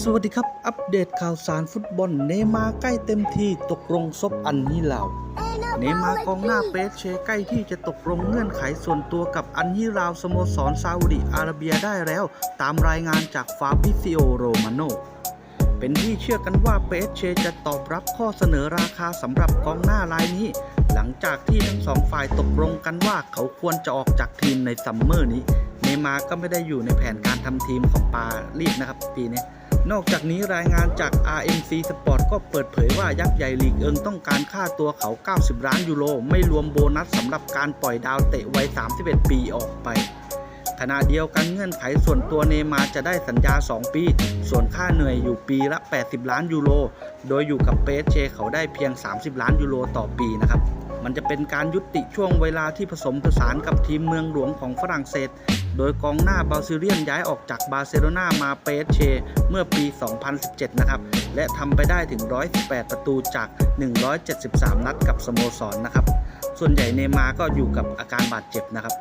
สวัสดีครับ อัปเดตข่าวสารฟุตบอล เนย์มาร์ใกล้เต็มที่ตกลงซบอันฮิลาว เนย์มาร์กองหน้าเปเชใกล้ที่จะตกลงเงื่อนไขส่วนตัวกับอันฮิราวสโมสรซาอุดิอาระเบียได้แล้ว ตามรายงานจากฟาบริซิโอโรมาโนเป็นที่เชื่อกันว่าเปเชจะตอบรับข้อเสนอราคาสำหรับกองหน้ารายนี้ หลังจากที่ทั้งสองฝ่ายตกลงกันว่าเขาควรจะออกจากทีมในซัมเมอร์นี้ เนย์มาร์ก็ไม่ได้อยู่ในแผนการทำทีมของปารีสนะครับปีนี้ นอกจากนี้รายงานจาก RMC Sport ก็เปิดเผยว่ายักษ์ใหญ่ลีกเอิงต้องการค่าตัวเขา 90 ล้านยูโร ไม่รวมโบนัสสำหรับการปล่อยดาวเตะวัย 31 ปีออกไป ขณะเดียวกันเงื่อนไขส่วนตัวเนมาร์จะได้สัญญา 2 ปี ส่วนค่าเหนื่อยอยู่ปีละ 80 ล้านยูโร โดยอยู่กับเปเชเขาได้เพียง 30 ล้านยูโรต่อปีนะครับ มันจะเป็นการยุติช่วงเวลาที่ผสมผสานกับทีมเมืองหลวงของฝรั่งเศส โดยกองหน้าบาซิเลียนย้ายออกจากบาร์เซโลนามาเปเชเมื่อปี 2017 นะครับ และทำไปได้ถึง 118 ประตูจาก 173 นัดกับสโมสรนะครับ ส่วนใหญ่เนมาร์ก็อยู่กับอาการบาดเจ็บนะครับ